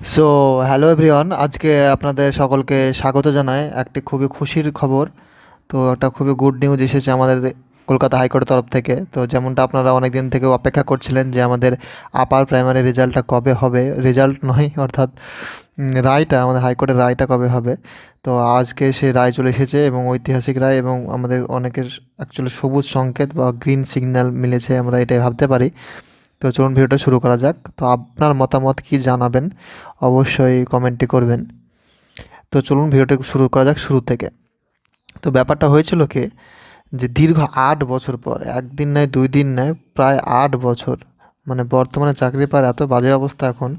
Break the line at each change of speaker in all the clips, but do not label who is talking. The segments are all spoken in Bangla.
সো হ্যালো এভরিওয়ান আজকে আপনাদের সকলকে স্বাগত জানাই। একটি খুবই খুশির খবর। তো একটা খুবই গুড নিউজ এসেছে আমাদের কলকাতা হাইকোর্টের তরফ থেকে। তো যেমনটা আপনারা অনেক দিন থেকে অপেক্ষা করছিলেন যে আমাদের আপার প্রাইমারি রেজাল্টটা কবে হবে। রেজাল্ট নয়, অর্থাৎ রায়টা, আমাদের হাইকোর্টের রায়টা কবে হবে। তো আজকে সেই রায় চলে এসেছে এবং ঐতিহাসিক রায় এবং আমাদের অনেকের অ্যাকচুয়ালি সবুজ সংকেত বা গ্রিন সিগন্যাল মিলেছে, আমরা এটাই ভাবতে পারি। তো চলুন ভিডিওটা শুরু করা যাক। তো আপনার মতামত কি জানাবেন, অবশ্যই কমেন্টটি করবেন। তো চলুন ভিডিওটা শুরু করা যাক শুরু থেকে। তো ব্যাপারটা হয়েছিল কি, যে দীর্ঘ আট বছর পর, একদিন নয়, দুই দিন নয়, প্রায় আট বছর মানে বর্তমানে চাকরি পাওয়ার এত বাজে অবস্থা এখন,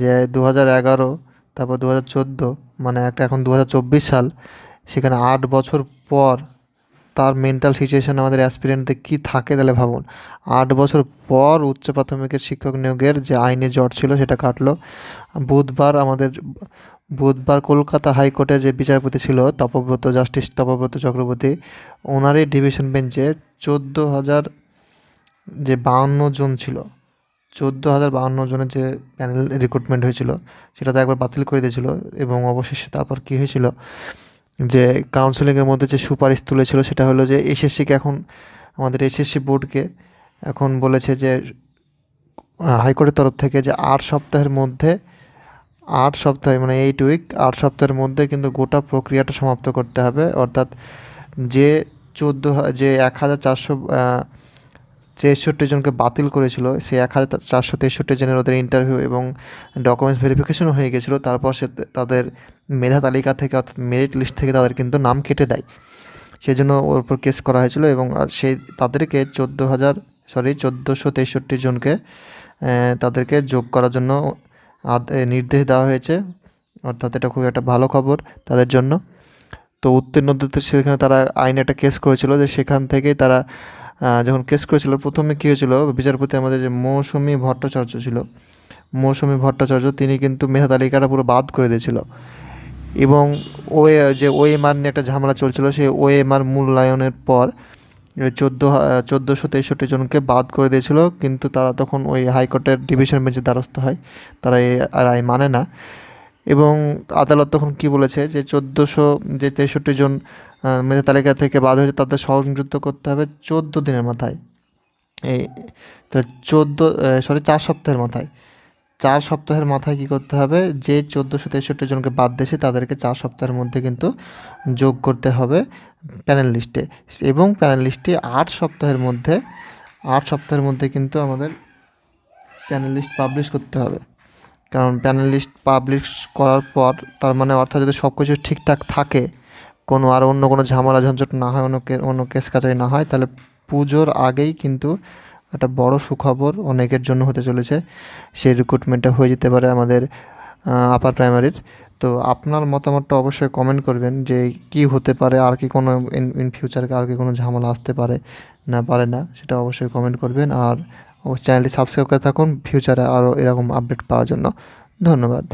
যে দু এগারো, তারপর দু হাজার চোদ্দ মানে একটা এখন দু হাজার চব্বিশ সাল, সেখানে আট বছর পর তার মেন্টাল সিচুয়েশান আমাদের অ্যাসপিরেন্টদের কী থাকে তাহলে ভাবুন। আট বছর পর উচ্চ প্রাথমিকের শিক্ষক নিয়োগের যে আইনি জট ছিল সেটা কাটলো। বুধবার আমাদের, বুধবার কলকাতা হাইকোর্টে যে বিচারপতি ছিল তপব্রত জাস্টিস তপব্রত চক্রবর্তী, ওনারই ডিভিশন বেঞ্চে চোদ্দ হাজার যে বাউন্ন জন ছিল, চোদ্দ হাজার বাউন্ন জনের যে প্যানেল রিক্রুটমেন্ট হয়েছিল সেটা তো একবার বাতিল করে দিয়েছিল এবং অবশেষে তারপর কী হয়েছিল? যে কাউন্সিলিংয়ের মধ্যে যে সুপারিশ তুলেছিল সেটা হলো যে এসএসসিকে এখন, আমাদের এসএসসি বোর্ডকে এখন বলেছে যে হাইকোর্টের তরফ থেকে যে আট সপ্তাহের মধ্যে, আট সপ্তাহে মানে এইট উইক আট সপ্তাহের মধ্যে কিন্তু গোটা প্রক্রিয়াটা সমাপ্ত করতে হবে। অর্থাৎ যে চোদ্দ, যে এক হাজার চারশো তেষট্টি জনকে বাতিল করেছিল, সে এক হাজার চারশো তেষট্টি জনের ওদের ইন্টারভিউ এবং ডকুমেন্টস ভেরিফিকেশনও হয়ে গেছিল, তারপর সে তাদের মেধা তালিকা থেকে অর্থাৎ মেরিট লিস্ট থেকে তাদের কিন্তু নাম কেটে দেয়। সেই জন্য ওর উপর কেস করা হয়েছিল এবং সেই তাদেরকে চোদ্দ হাজার সরি চোদ্দোশো তেষট্টি জনকে তাদেরকে যোগ করার জন্য নির্দেশ দেওয়া হয়েছে। অর্থাৎ এটা খুব একটা ভালো খবর তাদের জন্য। তো উত্তীর্ণদের সেখানে তারা আইনে একটা কেস করেছিল যে সেখান থেকেই তারা যখন কেস করেছিল, প্রথমে কী হয়েছিল, বিচারপতি আমাদের যে মৌসুমী ভট্টাচার্য ছিল, মৌসুমী ভট্টাচার্য, তিনি কিন্তু মেধা তালিকাটা পুরো বাদ করে দিয়েছিল। এবং ও যে ওএমআর নিয়ে একটা ঝামেলা চলছিল, সেই ওএমআর মূল্যায়নের পর চোদ্দ চোদ্দোশো তেষট্টি জনকে বাদ করে দিয়েছিল, কিন্তু তারা তখন ওই হাইকোর্টের ডিভিশন বেঞ্চে দ্বারস্থ হয়। তারা এই রায় মানে না। এবং আদালত তখন কি বলেছে, যে চোদ্দোশো, যে তেষট্টি জন মেধা তালিকা থেকে বাদ হয়েছে, তাদের সংযুক্ত করতে হবে চোদ্দ দিনের মাথায়। এই চোদ্দ সরি চার সপ্তাহের মাথায়। চার সপ্তাহের মাথায় কী করতে হবে? যে চোদ্দোশো তেষট্টি জনকে বাদ দিয়েছে, তাদেরকে চার সপ্তাহের মধ্যে কিন্তু যোগ করতে হবে প্যানেল লিস্টে। এবং প্যানেল লিস্টে আট সপ্তাহের মধ্যে, আট সপ্তাহের মধ্যে কিন্তু আমাদের প্যানেল লিস্ট পাবলিশ করতে হবে। কারণ প্যানেল লিস্ট পাবলিশ করার পর, তার মানে অর্থাৎ যদি সব কিছু ঠিকঠাক থাকে কোনো আর অন্য কোনো ঝামেলা ঝঞ্ঝট না হয়, অন্য অন্য কেস কাছারি না হয়, তাহলে পুজোর আগেই কিন্তু একটা বড় সুখবর অনেকের জন্য হতে চলেছে। সেই রিক্রুটমেন্টটা হয়ে যেতে পারে আমাদের আপার প্রাইমারির তো আপনার মতামতটা অবশ্যই কমেন্ট করবেন যে কি হতে পারে, আর কি কোনো ইন ইন ফিউচারে আর কি কোনো ঝামেলা আসতে পারে না পারে না, সেটা অবশ্যই কমেন্ট করবেন। আর চ্যানেলটি সাবস্ক্রাইব করে থাকুন ফিউচারে আরও এরকম আপডেট পাওয়ার জন্য। ধন্যবাদ।